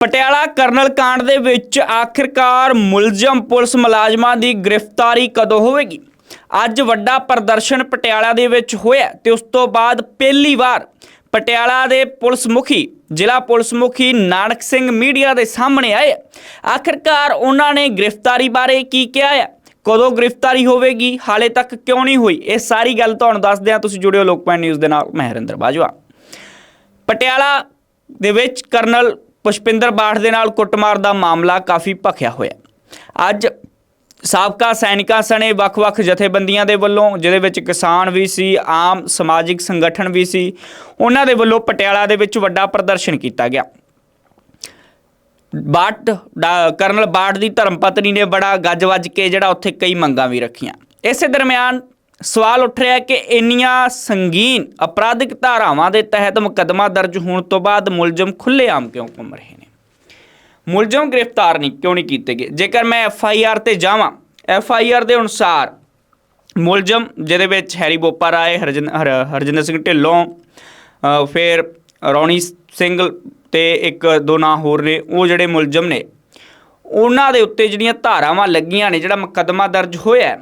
Patiala colonel ਕਾਂਡ ਦੇ ਵਿੱਚ ਆਖਿਰਕਾਰ ਮੁਲਜ਼ਮ ਪੁਲਿਸ ਮੁਲਾਜ਼ਮਾਂ ਦੀ ਗ੍ਰਿਫਤਾਰੀ ਕਦੋਂ ਹੋਵੇਗੀ? ਅੱਜ ਵੱਡਾ ਪ੍ਰਦਰਸ਼ਨ ਪਟਿਆਲਾ ਦੇ ਵਿੱਚ ਹੋਇਆ ਤੇ ਉਸ ਤੋਂ ਬਾਅਦ ਪਹਿਲੀ ਵਾਰ ਪਟਿਆਲਾ ਦੇ ਪੁਲਿਸ ਮੁਖੀ ਜ਼ਿਲ੍ਹਾ ਪੁਲਿਸ ਮੁਖੀ ਨਾਨਕ ਸਿੰਘ ਮੀਡੀਆ ਦੇ ਸਾਹਮਣੇ ਆਏ ਆਖਿਰਕਾਰ ਉਹਨਾਂ ਨੇ ਗ੍ਰਿਫਤਾਰੀ ਬਾਰੇ ਕੀ ਕਿਹਾ ਹੈ? ਕਦੋਂ ਗ੍ਰਿਫਤਾਰੀ ਹੋਵੇਗੀ? ਹਾਲੇ ਤੱਕ ਕਿਉਂ ਨਹੀਂ ਹੋਈ? ਇਹ ਸਾਰੀ ਗੱਲ ਤੁਹਾਨੂੰ ਦੱਸਦੇ ਹਾਂ। ਤੁਸੀਂ ਜੁੜਿਓ ਲੋਕਪਾਲ ਨਿਊਜ਼ ਦੇ ਨਾਲ, ਮੈਂ ਹਰਿੰਦਰ ਬਾਜਵਾ। ਪਟਿਆਲਾ ਦੇ ਵਿੱਚ ਕਰਨਲ ਪੁਸ਼ਪਿੰਦਰ ਬਾਠ ਦੇ ਨਾਲ ਕੁੱਟਮਾਰ ਦਾ ਮਾਮਲਾ ਕਾਫੀ ਭਖਿਆ ਹੋਇਆ। ਅੱਜ ਸਾਬਕਾ ਸੈਨਿਕਾਂ ਸਣੇ ਵੱਖ-ਵੱਖ ਜਥੇਬੰਦੀਆਂ ਦੇ ਵੱਲੋਂ, ਜਿਹਦੇ ਵਿੱਚ ਕਿਸਾਨ ਵੀ ਸੀ, ਆਮ ਸਮਾਜਿਕ ਸੰਗਠਨ ਵੀ ਸੀ, ਉਹਨਾਂ ਦੇ ਵੱਲੋਂ ਪਟਿਆਲਾ ਦੇ ਵਿੱਚ ਵੱਡਾ ਪ੍ਰਦਰਸ਼ਨ ਕੀਤਾ ਗਿਆ। ਬਾਟ ਦਾ- ਕਰਨਲ ਬਾਟ ਦੀ ਧਰਮ ਪਤਨੀ ਨੇ ਬੜਾ ਗੱਜ ਵੱਜ ਕੇ ਜਿਹੜਾ ਉੱਥੇ ਕਈ ਮੰਗਾਂ ਵੀ ਰੱਖੀਆਂ। ਇਸੇ ਦਰਮਿਆਨ ਸਵਾਲ ਉੱਠ ਰਿਹਾ ਕਿ ਇੰਨੀਆਂ ਸੰਗੀਨ ਅਪਰਾਧਿਕ ਧਾਰਾਵਾਂ ਦੇ ਤਹਿਤ ਮੁਕੱਦਮਾ ਦਰਜ ਹੋਣ ਤੋਂ ਬਾਅਦ ਮੁਲਜ਼ਮ ਖੁੱਲ੍ਹੇਆਮ ਕਿਉਂ ਘੁੰਮ ਰਹੇ ਨੇ? ਮੁਲਜ਼ਮ ਗ੍ਰਿਫਤਾਰ ਨਹੀਂ, ਕਿਉਂ ਨਹੀਂ ਕੀਤੇ ਗਏ? ਜੇਕਰ ਮੈਂ ਐਫ ਆਈ ਆਰ ਤੇ ਜਾਵਾਂ, ਐਫ ਆਈ ਆਰ ਦੇ ਅਨੁਸਾਰ ਮੁਲਜ਼ਮ, ਜਿਹਦੇ ਵਿੱਚ ਹੈਰੀ ਬੋਪਾ ਰਾਏ ਹਰਜਿੰ ਹਰ- ਹਰਜਿੰਦਰ ਸਿੰਘ ਢਿੱਲੋਂ ਫਿਰ ਰੌਣੀ ਸਿੰਘ ਤੇ ਇੱਕ, ਦੋ ਨਾਂ ਹੋਰ ਨੇ, ਉਹ ਜਿਹੜੇ ਮੁਲਜ਼ਮ ਨੇ, ਉਹਨਾਂ ਦੇ ਉੱਤੇ ਜਿਹੜੀਆਂ ਧਾਰਾਵਾਂ ਲੱਗੀਆਂ ਨੇ, ਜਿਹੜਾ ਮੁਕੱਦਮਾ ਦਰਜ ਹੋਇਆ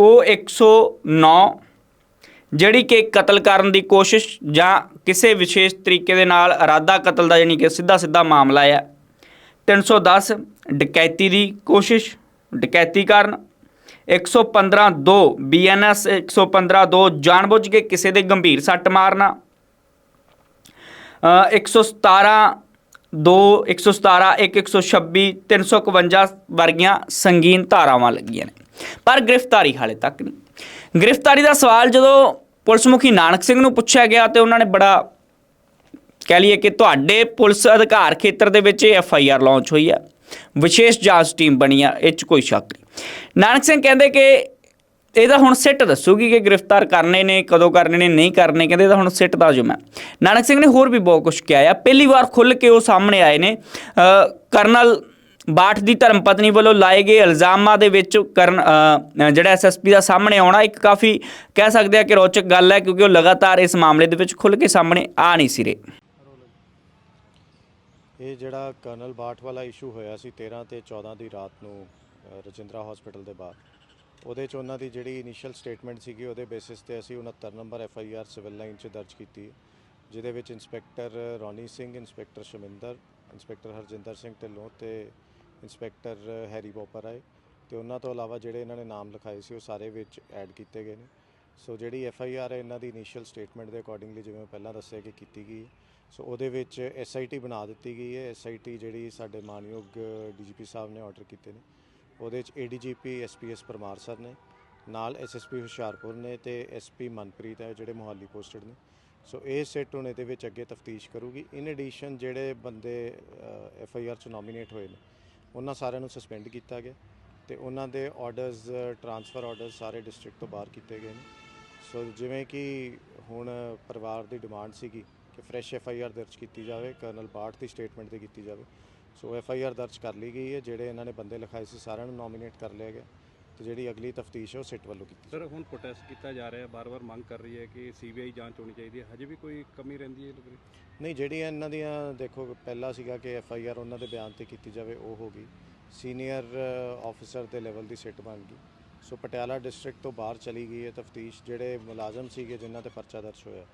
ਉਹ 109 ਜਿਹੜੀ ਕਿ ਕਤਲ ਕਰਨ ਦੀ ਕੋਸ਼ਿਸ਼ ਜਾਂ ਕਿਸੇ ਵਿਸ਼ੇਸ਼ ਤਰੀਕੇ ਦੇ ਨਾਲ ਇਰਾਦਾ ਕਤਲ ਦਾ ਯਾਨੀ ਕਿ ਸਿੱਧਾ ਸਿੱਧਾ ਮਾਮਲਾ ਹੈ। 310 ਡਕੈਤੀ ਦੀ ਕੋਸ਼ਿਸ਼ ਡਕੈਤੀ ਕਰਨ। 115 2 ਬੀਐਨਐਸ 115 2 ਜਾਣਬੁੱਝ ਕੇ ਕਿਸੇ ਦੇ ਗੰਭੀਰ ਸੱਟ ਮਾਰਨਾ। ਅ, 117 2 117 1 126 351 ਵਰਗੀਆਂ ਸੰਗੀਨ ਧਾਰਾਵਾਂ ਲੱਗੀਆਂ ਨੇ। ਪਰ ਗ੍ਰਿਫਤਾਰੀ ਹਾਲੇ ਤੱਕ ਨਹੀਂ। ਗ੍ਰਿਫਤਾਰੀ ਦਾ ਸਵਾਲ ਜਦੋਂ ਪੁਲਿਸ ਮੁਖੀ ਨਾਨਕ ਸਿੰਘ ਨੂੰ ਪੁੱਛਿਆ ਗਿਆ ਤੇ ਉਹਨਾਂ ਨੇ ਬੜਾ ਕਹਿ ਲਈਏ ਕਿ ਤੁਹਾਡੇ ਪੁਲਿਸ ਅਧਿਕਾਰ ਖੇਤਰ ਦੇ ਵਿੱਚ ਇਹ ਐਫ ਆਈ ਆਰ ਲਾਂਚ ਹੋਈ ਹੈ ਵਿਸ਼ੇਸ਼ ਜਾਂਚ ਟੀਮ ਬਣੀ ਆ, ਇਹ 'ਚ ਕੋਈ ਸ਼ੱਕ ਨਹੀਂ। ਨਾਨਕ ਸਿੰਘ ਕਹਿੰਦੇ ਕਿ ਇਹਦਾ ਹੁਣ ਸਿੱਟ ਦੱਸੂਗੀ ਕਿ ਗ੍ਰਿਫਤਾਰ ਕਰਨੇ ਨੇ, ਕਦੋਂ ਕਰਨੇ ਨੇ, ਨਹੀਂ ਕਰਨੇ, ਕਹਿੰਦੇ ਇਹਦਾ ਹੁਣ ਸਿੱਟ ਦਾ ਜੁਮਾ। ਨਾਨਕ ਸਿੰਘ ਨੇ ਹੋਰ ਵੀ ਬਹੁਤ ਕੁਝ ਕਿਹਾ ਆ। ਪਹਿਲੀ ਵਾਰ ਖੁੱਲ ਕੇ ਉਹ ਸਾਹਮਣੇ ਆਏ ਨੇ। ਕਰਨਲ ਬਾਠ ਦੀ ਧਰਮ ਪਤਨੀ ਵੱਲੋਂ ਲਾਏ ਗਏ ਇਲਜ਼ਾਮਾਂ ਦੇ ਵਿੱਚ ਕਰਨ ਅ, ਜਿਹੜਾ ਐਸਐਸਪੀ ਦਾ ਸਾਹਮਣੇ ਆਉਣਾ ਇੱਕ ਕਾਫੀ ਕਹਿ ਸਕਦੇ ਆ ਕਿ ਰੋਚਕ ਗੱਲ ਹੈ ਕਿਉਂਕਿ ਉਹ ਲਗਾਤਾਰ ਇਸ ਮਾਮਲੇ ਦੇ ਵਿੱਚ ਖੁੱਲ ਕੇ ਸਾਹਮਣੇ ਆ ਨਹੀਂ ਸੀ ਰਹੇ। ਇਹ ਜਿਹੜਾ ਕਰਨਲ ਬਾਠ ਵਾਲਾ ਇਸ਼ੂ ਹੋਇਆ ਸੀ 13 ਤੇ 14 ਦੀ ਰਾਤ ਨੂੰ ਰਜਿੰਦਰਾ ਹਸਪੀਟਲ ਦੇ ਬਾਹਰ ਉਹਦੇ ਚ ਉਹਨਾਂ ਦੀ ਜਿਹੜੀ ਇਨੀਸ਼ੀਅਲ ਸਟੇਟਮੈਂਟ ਸੀਗੀ ਉਹਦੇ ਬੇਸਿਸ ਤੇ ਅਸੀਂ 69 number F I R civil line 'ਚ ਦਰਜ ਕੀਤੀ ਜਿਹਦੇ ਵਿੱਚ inspector Ronnie Singh inspector Shaminder inspector Harjinder Singh Dhillon ਤੇ ਇੰਸਪੈਕਟਰ ਹੈਰੀ ਬੋਪਰ ਆਏ ਤੇ ਉਹਨਾਂ ਤੋਂ ਇਲਾਵਾ ਜਿਹੜੇ ਇਹਨਾਂ ਨੇ ਨਾਮ ਲਿਖਾਏ ਸੀ ਉਹ ਸਾਰੇ ਵਿੱਚ ਐਡ ਕੀਤੇ ਗਏ ਨੇ। ਸੋ ਜਿਹੜੀ ਐਫ ਆਈ ਆਰ ਹੈ, ਇਹਨਾਂ ਦੀ ਇਨੀਸ਼ੀਅਲ ਸਟੇਟਮੈਂਟ ਦੇ ਅਕੋਰਡਿੰਗਲੀ ਜਿਵੇਂ ਮੈਂ ਪਹਿਲਾਂ ਦੱਸਿਆ ਕਿ ਕੀਤੀ ਗਈ ਹੈ। ਸੋ ਉਹਦੇ ਵਿੱਚ ਐਸ ਆਈ ਟੀ ਬਣਾ ਦਿੱਤੀ ਗਈ ਹੈ। ਐਸ ਆਈ ਟੀ ਜਿਹੜੀ ਸਾਡੇ ਮਾਨਯੋਗ ਡੀਜੀਪੀ ਸਾਹਿਬ ਨੇ ਆਰਡਰ ਕੀਤੇ ਨੇ। ਉਹਦੇ ਵਿੱਚ ਏਡੀਜੀਪੀ ਐਸਪੀਐਸ ਪਰਮਾਰ ਸਰ ਨੇ, ਨਾਲ ਐਸਐਸਪੀ ਹੁਸ਼ਿਆਰਪੁਰ ਨੇ ਤੇ ਐਸਪੀ ਮਨਪ੍ਰੀਤ ਹੈ, ਜਿਹੜੇ ਮੋਹਾਲੀ ਪੋਸਟਡ ਨੇ। ਸੋ ਇਹ ਸੈੱਟ ਹੁਣ ਇਹਦੇ ਵਿੱਚ ਅੱਗੇ ਤਫਤੀਸ਼ ਕਰੂਗੀ। ਇਨ ਐਡੀਸ਼ਨ ਜਿਹੜੇ ਬੰਦੇ ਐਫ ਆਈ ਆਰ ਚ ਨੋਮੀਨੇਟ ਹੋਏ ਨੇ ਉਹਨਾਂ ਸਾਰਿਆਂ ਨੂੰ ਸਸਪੈਂਡ ਕੀਤਾ ਗਿਆ ਤੇ ਉਹਨਾਂ ਦੇ ਆਰਡਰਸ ਟਰਾਂਸਫਰ ਆਰਡਰਸ ਸਾਰੇ ਡਿਸਟ੍ਰਿਕਟ ਤੋਂ ਬਾਹਰ ਕੀਤੇ ਗਏ ਨੇ। ਸੋ ਜਿਵੇਂ ਕਿ ਹੁਣ ਪਰਿਵਾਰ ਦੀ ਡਿਮਾਂਡ ਸੀਗੀ ਕਿ ਫਰੈਸ਼ ਐਫ ਆਈ ਆਰ ਦਰਜ ਕੀਤੀ ਜਾਵੇ ਕਰਨਲ ਬਾਠ ਦੀ ਸਟੇਟਮੈਂਟ ਤੇ ਕੀਤੀ ਜਾਵੇ। ਸੋ ਐਫ ਆਈ ਆਰ ਦਰਜ ਕਰ ਲਈ ਗਈ ਹੈ, ਜਿਹੜੇ ਇਹਨਾਂ ਨੇ ਬੰਦੇ ਲਿਖਾਏ ਸੀ, ਸਾਰਿਆਂ ਨੂੰ ਨੋਮੀਨੇਟ ਕਰ ਲਿਆ ਗਿਆ। ਤੇ ਜਿਹੜੀ ਅਗਲੀ ਤਫਤੀਸ਼ ਹੈ ਉਹ ਸਿੱਟ ਵੱਲੋਂ ਕੀਤੀ ਸਰ ਹੁਣ ਪ੍ਰੋਟੈਸਟ ਕੀਤਾ ਜਾ ਰਿਹਾ ਹੈ ਬਾਰ-ਬਾਰ ਮੰਗ ਕਰ ਰਹੀ ਹੈ ਕਿ ਸੀਬੀਆਈ ਜਾਂਚ ਹੋਣੀ ਚਾਹੀਦੀ ਹੈ। ਹਜੇ ਵੀ ਕੋਈ ਕਮੀ ਰਹਿੰਦੀ ਹੈ ਲੱਗਦੀ ਨਹੀਂ ਜਿਹੜੀਆਂ ਇਹਨਾਂ ਦੀਆਂ ਦੇਖੋ ਪਹਿਲਾ ਸੀਗਾ ਕਿ ਐਫ ਆਈ ਆਰ ਉਹਨਾਂ ਦੇ ਬਿਆਨ ਤੇ ਕੀਤੀ ਜਾਵੇ ਉਹ ਹੋ ਗਈ। ਸੀਨੀਅਰ ਆਫੀਸਰ ਦੇ ਲੈਵਲ ਦੀ ਸਿੱਟ ਬਣ ਗਈ। ਸੋ ਪਟਿਆਲਾ ਡਿਸਟ੍ਰਿਕਟ ਤੋਂ ਬਾਹਰ ਚਲੀ ਗਈ ਹੈ ਤਫਤੀਸ਼ ਜਿਹੜੇ ਮੁਲਾਜ਼ਮ ਸੀਗੇ ਜਿਨ੍ਹਾਂ ਤੇ ਪਰਚਾ ਦਰਜ ਹੋਇਆ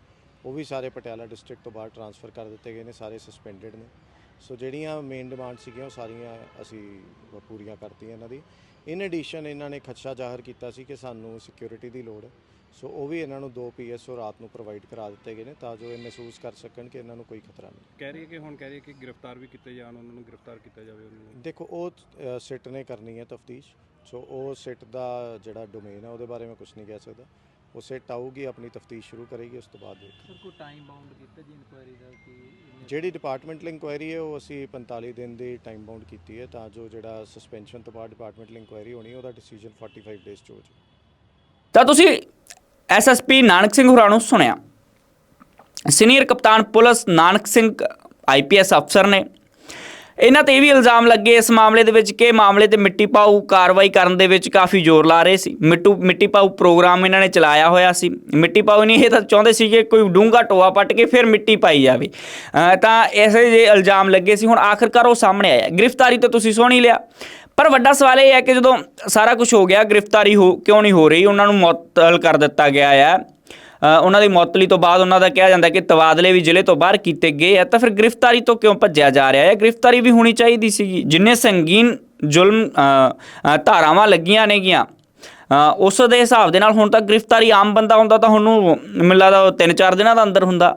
ਉਹ ਵੀ ਸਾਰੇ ਪਟਿਆਲਾ ਡਿਸਟ੍ਰਿਕਟ ਤੋਂ ਬਾਹਰ ਟਰਾਂਸਫਰ ਕਰ ਦਿੱਤੇ ਗਏ ਨੇ ਸਾਰੇ ਸਸਪੈਂਡਡ ਨੇ। ਸੋ ਜਿਹੜੀਆਂ ਮੇਨ ਡਿਮਾਂਡ ਸੀਗੀਆਂ ਉਹ ਸਾਰੀਆਂ ਅਸੀਂ ਪੂਰੀਆਂ ਕਰਤੀਆਂ ਇਹਨਾਂ ਦੀ। ਇਨ ਐਡੀਸ਼ਨ ਇਹਨਾਂ ਨੇ ਖਦਸ਼ਾ ਜ਼ਾਹਰ ਕੀਤਾ ਸੀ ਕਿ ਸਾਨੂੰ ਸਿਕਿਉਰਿਟੀ ਦੀ ਲੋੜ ਹੈ। ਸੋ ਉਹ ਵੀ ਇਹਨਾਂ ਨੂੰ ਦੋ ਪੀਐਸਓ ਰਾਤ ਨੂੰ ਪ੍ਰੋਵਾਈਡ ਕਰਾ ਦਿੱਤੇ ਗਏ ਨੇ ਤਾਂ ਜੋ ਇਹ ਮਹਿਸੂਸ ਕਰ ਸਕਣ ਕਿ ਇਹਨਾਂ ਨੂੰ ਕੋਈ ਖਤਰਾ ਨਹੀਂ। ਕਹਿ ਰਹੀ ਹੈ ਕਿ ਹੁਣ ਕਹਿ ਰਹੀ ਹੈ ਕਿ ਗ੍ਰਿਫਤਾਰ ਵੀ ਕੀਤੇ ਜਾਣ ਉਹਨਾਂ ਨੂੰ ਗ੍ਰਿਫਤਾਰ ਕੀਤਾ ਜਾਵੇ ਉਹਨਾਂ ਨੂੰ। ਦੇਖੋ ਉਹ ਸਿੱਟ ਨੇ ਕਰਨੀ ਹੈ ਤਫਤੀਸ਼। ਸੋ ਉਹ ਸਿੱਟ ਦਾ ਜਿਹੜਾ ਡੋਮੇਨ ਹੈ ਉਹਦੇ ਬਾਰੇ ਮੈਂ ਕੁਝ ਨਹੀਂ ਕਹਿ ਸਕਦਾ। ਉਹ ਸਿੱਟ ਆਊਗੀ ਆਪਣੀ ਤਫਤੀਸ਼ ਸ਼ੁਰੂ ਕਰੇਗੀ ਉਸ ਤੋਂ ਬਾਅਦ ਦੇਖ ਸਰ ਕੋਈ ਟਾਈਮ ਬਾਉਂਡ ਕੀਤਾ ਜੀ ਇਨਕੁਆਇਰੀ ਦਾ ਕਿ ਜਿਹੜੀ ਡਿਪਾਰਟਮੈਂਟਲ ਇਨਕੁਆਇਰੀ ਹੈ ਉਹ ਅਸੀਂ 45 ਦਿਨ ਦੀ ਟਾਈਮ ਬਾਉਂਡ ਕੀਤੀ ਹੈ ਤਾਂ ਜੋ ਜਿਹੜਾ ਸਸਪੈਂਸ਼ਨ ਤੋਂ ਬਾਅਦ ਡਿਪਾਰਟਮੈਂਟਲ ਇਨਕੁਆਇਰੀ ਹੋਣੀ ਹੈ ਉਹਦਾ ਡਿਸੀਜਨ 45 ਡੇਜ਼ 'ਚ ਹੋ ਜਾਵੇ। ਤਾਂ ਤੁਸੀਂ ਐਸਐਸਪੀ ਨਾਨਕ ਸਿੰਘ ਹੋਰਾਂ ਨੂੰ ਸੁਣਿਆ। ਸੀਨੀਅਰ ਕਪਤਾਨ ਪੁਲਿਸ ਨਾਨਕ ਸਿੰਘ ਆਈਪੀਐਸ ਅਫਸਰ ਨੇ ਇਹਨਾਂ ਤੇ ਇਹ ਵੀ ਇਲਜ਼ਾਮ ਲੱਗੇ ਇਸ ਮਾਮਲੇ ਦੇ ਵਿੱਚ ਕਿ ਮਾਮਲੇ ਤੇ ਮਿੱਟੀ ਪਾਊ ਕਾਰਵਾਈ ਕਰਨ ਦੇ ਵਿੱਚ ਕਾਫੀ ਜ਼ੋਰ ਲਾ ਰਹੇ ਸੀ। ਮਿੱਟੂ, ਮਿੱਟੀ ਪਾਊ ਪ੍ਰੋਗਰਾਮ ਇਹਨਾਂ ਨੇ ਚਲਾਇਆ ਹੋਇਆ ਸੀ। ਮਿੱਟੀ ਪਾਊ ਨਹੀਂ, ਇਹ ਤਾਂ ਚਾਹੁੰਦੇ ਸੀ ਕਿ ਕੋਈ ਡੂੰਘਾ ਟੋਆ ਪੱਟ ਕੇ ਫਿਰ ਮਿੱਟੀ ਪਾਈ ਜਾਵੇ। ਤਾਂ ਐਸੇ ਜੇ ਇਲਜ਼ਾਮ ਲੱਗੇ ਸੀ। ਹੁਣ ਆਖਰਕਾਰ ਉਹ ਸਾਹਮਣੇ ਆਇਆ। ਗ੍ਰਿਫਤਾਰੀ ਤਾਂ ਤੁਸੀਂ ਸੁਣ ਹੀ ਲਿਆ। ਪਰ ਵੱਡਾ ਸਵਾਲ ਇਹ ਹੈ ਕਿ ਜਦੋਂ ਸਾਰਾ ਕੁਝ ਹੋ ਗਿਆ, ਗ੍ਰਿਫਤਾਰੀ ਹੋ, ਕਿਉਂ ਨਹੀਂ ਹੋ ਰਹੀ? ਉਹਨਾਂ ਨੂੰ ਮੁਅੱਤਲ ਕਰ ਦਿੱਤਾ ਗਿਆ ਹੈ ਉਹਨਾਂ ਦੀ ਮੁਅੱਤਲੀ ਤੋਂ ਬਾਅਦ ਉਹਨਾਂ ਦਾ ਕਿਹਾ ਜਾਂਦਾ ਕਿ ਤਬਾਦਲੇ ਵੀ ਜ਼ਿਲ੍ਹੇ ਤੋਂ ਬਾਹਰ ਕੀਤੇ ਗਏ ਆ, ਤਾਂ ਫਿਰ ਗ੍ਰਿਫਤਾਰੀ ਤੋਂ ਕਿਉਂ ਭੱਜਿਆ ਜਾ ਰਿਹਾ ਹੈ? ਗ੍ਰਿਫਤਾਰੀ ਵੀ ਹੋਣੀ ਚਾਹੀਦੀ ਸੀਗੀ ਜਿੰਨੇ ਸੰਗੀਨ ਜ਼ੁਲਮ ਧਾਰਾਵਾਂ ਲੱਗੀਆਂ ਨੇਗੀਆਂ ਉਸ ਦੇ ਹਿਸਾਬ ਦੇ ਨਾਲ ਹੁਣ ਤਾਂ ਗ੍ਰਿਫਤਾਰੀ ਆਮ ਬੰਦਾ ਹੁੰਦਾ ਤਾਂ ਉਹਨੂੰ ਮੈਨੂੰ ਲੱਗਦਾ ਉਹ ਤਿੰਨ ਚਾਰ ਦਿਨਾਂ ਦਾ ਅੰਦਰ ਹੁੰਦਾ।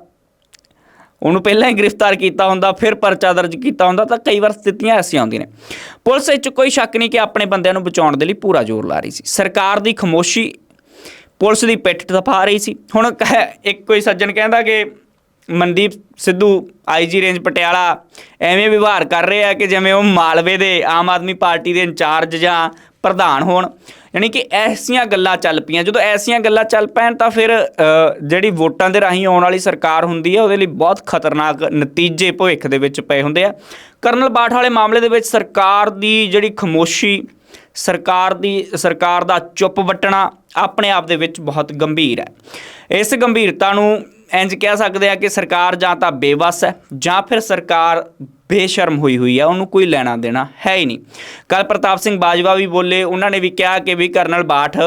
ਉਹਨੂੰ ਪਹਿਲਾਂ ਹੀ ਗ੍ਰਿਫਤਾਰ ਕੀਤਾ ਹੁੰਦਾ, ਫਿਰ ਪਰਚਾ ਦਰਜ ਕੀਤਾ ਹੁੰਦਾ, ਤਾਂ ਕਈ ਵਾਰ ਸਥਿਤੀਆਂ ਐਸੀਆਂ ਆਉਂਦੀਆਂ ਨੇ। ਪੁਲਿਸ ਵਿੱਚ ਕੋਈ ਸ਼ੱਕ ਨਹੀਂ ਕਿ ਆਪਣੇ ਬੰਦਿਆਂ ਨੂੰ ਬਚਾਉਣ ਦੇ ਲਈ ਪੂਰਾ ਜ਼ੋਰ ਲਾ ਰਹੀ ਸੀ। ਸਰਕਾਰ ਦੀ ਖਮੋਸ਼ੀ ਪੁਲਿਸ ਦੀ ਪਿੱਠ ਤਫਾ ਰਹੀ ਸੀ। ਹੁਣ ਕਹਿ- ਇੱਕ ਕੋਈ ਸੱਜਣ ਕਹਿੰਦਾ ਕਿ ਮਨਦੀਪ ਸਿੱਧੂ ਆਈਜੀ ਰੇਂਜ ਪਟਿਆਲਾ, ਐਵੇਂ ਵਿਵਹਾਰ ਕਰ ਰਹੇ ਆ ਕਿ ਜਿਵੇਂ ਉਹ ਮਾਲਵੇ ਦੇ ਆਮ ਆਦਮੀ ਪਾਰਟੀ ਦੇ ਇੰਚਾਰਜ ਜਾਂ ਪ੍ਰਧਾਨ ਹੋਣ। ਯਾਨੀ ਕਿ ਐਸੀਆਂ ਗੱਲਾਂ ਚੱਲ ਪਈਆਂ। ਜਦੋਂ ਐਸੀਆਂ ਗੱਲਾਂ ਚੱਲ ਪੈਣ ਤਾਂ ਫਿਰ ਜਿਹੜੀ ਵੋਟਾਂ ਦੇ ਰਾਹੀਂ ਆਉਣ ਵਾਲੀ ਸਰਕਾਰ ਹੁੰਦੀ ਹੈ, ਉਹਦੇ ਲਈ ਬਹੁਤ ਖਤਰਨਾਕ ਨਤੀਜੇ ਭਵਿੱਖ ਦੇ ਵਿੱਚ ਪਏ ਹੁੰਦੇ ਆ। ਕਰਨਲ ਬਾਠ ਵਾਲੇ ਮਾਮਲੇ ਦੇ ਵਿੱਚ ਸਰਕਾਰ ਦੀ ਜਿਹੜੀ ਖਮੋਸ਼ੀ ਸਰਕਾਰ ਦੀ, ਸਰਕਾਰ ਦਾ ਚੁੱਪ ਵੱਟਣਾ ਆਪਣੇ ਆਪ ਦੇ ਵਿੱਚ ਬਹੁਤ ਗੰਭੀਰ ਹੈ। ਇਸ ਗੰਭੀਰਤਾ ਨੂੰ ਇੰਜ ਕਹਿ ਸਕਦੇ ਆ ਕਿ ਸਰਕਾਰ ਜਾਂ ਤਾਂ ਬੇਵਸ ਹੈ ਜਾਂ ਫਿਰ ਸਰਕਾਰ ਬੇਸ਼ਰਮ ਹੋਈ ਹੋਈ ਹੈ, ਉਹਨੂੰ ਕੋਈ ਲੈਣਾ ਦੇਣਾ ਹੈ ਹੀ ਨਹੀਂ। ਕੱਲ ਪ੍ਰਤਾਪ ਸਿੰਘ ਬਾਜਵਾ ਵੀ ਬੋਲੇ, ਉਹਨਾਂ ਨੇ ਵੀ ਕਿਹਾ ਕਿ ਵੀ ਕਰਨਲ ਬਾਠ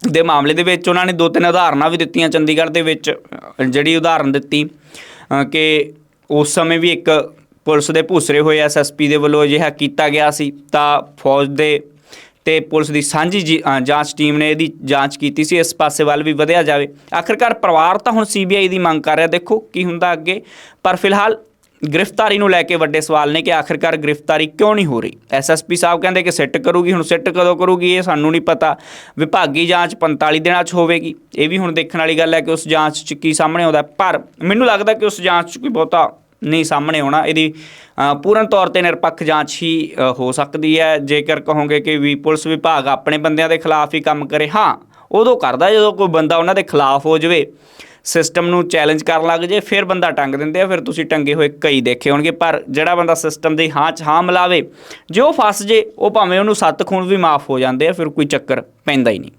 ਦੇ ਮਾਮਲੇ ਦੇ ਵਿੱਚ ਉਹਨਾਂ ਨੇ ਦੋ ਤਿੰਨ ਉਦਾਹਰਨਾਂ ਵੀ ਦਿੱਤੀਆਂ ਚੰਡੀਗੜ੍ਹ ਦੇ ਵਿੱਚ, ਜਿਹੜੀ ਉਦਾਹਰਨ ਦਿੱਤੀ ਕਿ ਉਸ ਸਮੇਂ ਵੀ ਇੱਕ ਪੁਲਿਸ ਦੇ ਭੂਸਰੇ ਹੋਏ ਐਸਐਸਪੀ ਦੇ ਵੱਲੋਂ ਅਜਿਹਾ ਕੀਤਾ ਗਿਆ ਸੀ, ਤਾਂ ਫੌਜ ਦੇ ਤੇ ਪੁਲਿਸ ਦੀ ਸਾਂਝੀ ਜੀ- ਜਾਂਚ ਟੀਮ ਨੇ ਇਹਦੀ ਜਾਂਚ ਕੀਤੀ ਸੀ, ਇਸ ਪਾਸੇ ਵੱਲ ਵੀ ਵਧਿਆ ਜਾਵੇ। ਆਖਰਕਾਰ ਪਰਿਵਾਰ ਤਾਂ ਹੁਣ ਸੀਬੀਆਈ ਦੀ ਮੰਗ ਕਰ ਰਿਹਾ, ਦੇਖੋ ਕੀ ਹੁੰਦਾ ਅੱਗੇ। ਪਰ ਫਿਲਹਾਲ ਗ੍ਰਿਫਤਾਰੀ ਨੂੰ ਲੈ ਕੇ ਵੱਡੇ ਸਵਾਲ ਨੇ ਕਿ ਆਖਰਕਾਰ ਗ੍ਰਿਫਤਾਰੀ ਕਿਉਂ ਨਹੀਂ ਹੋ ਰਹੀ? ਐਸਐਸਪੀ ਸਾਹਿਬ ਕਹਿੰਦੇ ਕਿ ਸਿੱਟ ਕਰੂਗੀ, ਹੁਣ ਸਿੱਟ ਕਦੋਂ ਕਰੂਗੀ ਇਹ ਸਾਨੂੰ ਨਹੀਂ ਪਤਾ। ਵਿਭਾਗੀ ਜਾਂਚ 45 ਦਿਨਾਂ 'ਚ ਹੋਵੇਗੀ। ਇਹ ਵੀ ਹੁਣ ਦੇਖਣ ਵਾਲੀ ਗੱਲ ਹੈ ਕਿ ਉਸ ਜਾਂਚ 'ਚ ਕੀ ਸਾਹਮਣੇ ਆਉਂਦਾ ਪਰ ਮੈਨੂੰ ਲੱਗਦਾ ਕਿ ਉਸ ਜਾਂਚ 'ਚ ਕੋਈ ਬਹੁਤਾ ਨਹੀਂ ਸਾਹਮਣੇ ਆਉਣਾ, ਇਹਦੀ ਪੂਰਨ ਤੌਰ ਤੇ ਨਿਰਪੱਖ ਜਾਂਚ ਹੀ ਹੋ ਸਕਦੀ ਹੈ। ਜੇਕਰ ਕਹੋਗੇ ਕਿ ਵੀ ਪੁਲਿਸ ਵਿਭਾਗ ਆਪਣੇ ਬੰਦਿਆਂ ਦੇ ਖਿਲਾਫ ਹੀ ਕੰਮ ਕਰੇ, ਹਾਂ, ਉਦੋਂ ਕਰਦਾ ਜਦੋਂ ਕੋਈ ਬੰਦਾ ਉਹਨਾਂ ਦੇ ਖਿਲਾਫ ਹੋ ਜਾਵੇ, ਸਿਸਟਮ ਨੂੰ ਚੈਲੰਜ ਕਰਨ ਲੱਗ ਜੇ, ਫਿਰ ਬੰਦਾ ਟੰਗ ਦਿੰਦੇ ਆ, ਫਿਰ ਤੁਸੀਂ ਟੰਗੇ ਹੋਏ ਕਈ ਦੇਖੇ ਹੋਣਗੇ। ਪਰ ਜਿਹੜਾ ਬੰਦਾ ਸਿਸਟਮ ਦੀ ਹਾਂ 'ਚ ਹਾਂ ਮਿਲਾਵੇ, ਜੇ ਉਹ ਫਸ ਜੇ, ਉਹ ਭਾਵੇਂ ਉਹਨੂੰ ਸੱਤ ਖੂਨ ਵੀ ਮਾਫ ਹੋ ਜਾਂਦੇ ਆ, ਫਿਰ ਕੋਈ ਚੱਕਰ ਪੈਂਦਾ ਹੀ ਨਹੀਂ।